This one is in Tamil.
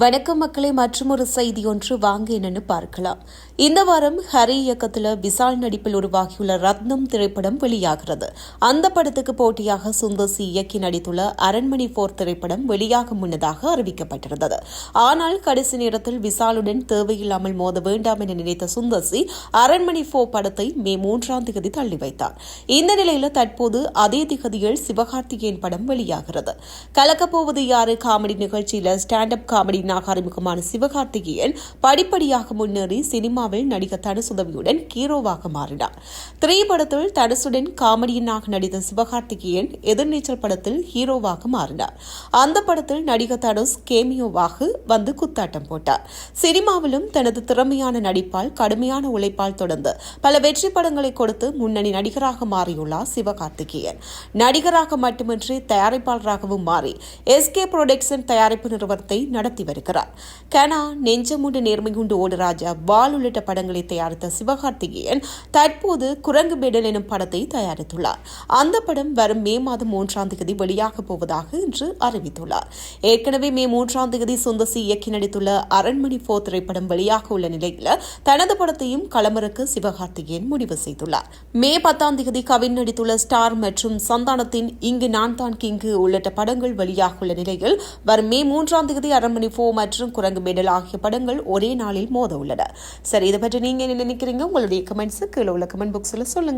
வணக்கம் மக்களை மற்றும் ஒரு செய்தி ஒன்று வாங்க என்னன்னு பார்க்கலாம். இந்த வாரம் ஹரி இயக்கத்தில் விசால் நடிப்பில் உருவாகியுள்ள ரத்னம் திரைப்படம் வெளியாகிறது. அந்த படத்துக்கு போட்டியாக சுந்தர் சி இயக்கி நடித்துள்ள அரண்மனை போர் திரைப்படம் வெளியாக முன்னதாக அறிவிக்கப்பட்டிருந்தது. ஆனால் கடைசி நேரத்தில் விசாலுடன் தேவையில்லாமல் மோத வேண்டாம் என நினைத்த சுந்தர் சி அரண்மனை போர் படத்தை மே மூன்றாம் தேதி தள்ளி வைத்தார். இந்த நிலையில் தற்போது அதே திகதியில் சிவகார்த்திகேயன் படம் வெளியாகிறது. கலக்கப்போவது யாரு? காமெடி நிகழ்ச்சியில் ஸ்டாண்ட் அப் காமெடி காமெடியினாக அறிமுகமான சிவகார்த்திகேயன் படிப்படியாக முன்னேறி சினிமாவில் நடிகர் தனுஷ் உதவியுடன் ஹீரோவாக மாறினார். திரைப்படத்தில் தனுசுடன் காமெடியனாக நடித்த சிவகார்த்திகேயன் எதிர்நீச்சல் படத்தில் ஹீரோவாக மாறினார். அந்த படத்தில் நடிகர் தனுஷ் கேமியோவாக வந்து குத்தாட்டம் போட்டார். சினிமாவிலும் தனது திறமையான நடிப்பால் கடுமையான உழைப்பால் தொடர்ந்து பல வெற்றி படங்களை கொடுத்து முன்னணி நடிகராக மாறியுள்ளார் சிவகார்த்திகேயன். நடிகராக மட்டுமின்றி தயாரிப்பாளராகவும் மாறி எஸ்கே புரொடக்ஷன் தயாரிப்பு நிறுவனத்தை நடத்தி வருகிறார். கனா நெஞ்சமுண்டு நேர்மையுண்டு ஓடு ராஜா பால் உள்ளிட்ட படங்களை தயாரித்த சிவகார்த்திகேயன் தற்போது குரங்கு பெடல் எனும் படத்தை தயாரித்துள்ளார். அந்த படம் வரும் மே மாதம் மூன்றாம் தேதி வெளியாக போவதாக இன்று அறிவித்துள்ளார். ஏற்கனவே மே மூன்றாம் தேதி சுந்தசி இயக்கி நடித்துள்ள அரண்மனை போ திரைப்படம் வெளியாக உள்ள நிலையில் தனது படத்தையும் களமிறக்க சிவகார்த்திகேயன் முடிவு செய்துள்ளார். மே பத்தாம் தேதி கவின் நடித்துள்ள ஸ்டார் மற்றும் சந்தானத்தின் இங்கு நான் தான் கிங்கு உள்ளிட்ட படங்கள் வெளியாக உள்ள நிலையில் வரும் மே மூன்றாம் தேதி அரண்மனை ஃபோ மற்றும் குரங்கு மெடல் ஆகிய படங்கள் ஒரே நாளில் மோத உள்ளன சரி இதை பற்றி நீங்க என்ன நினைக்கிறீங்க? உங்களுடைய கமெண்ட்ஸ் கீழே உள்ள கமெண்ட் பாக்ஸில் சொல்லுங்க.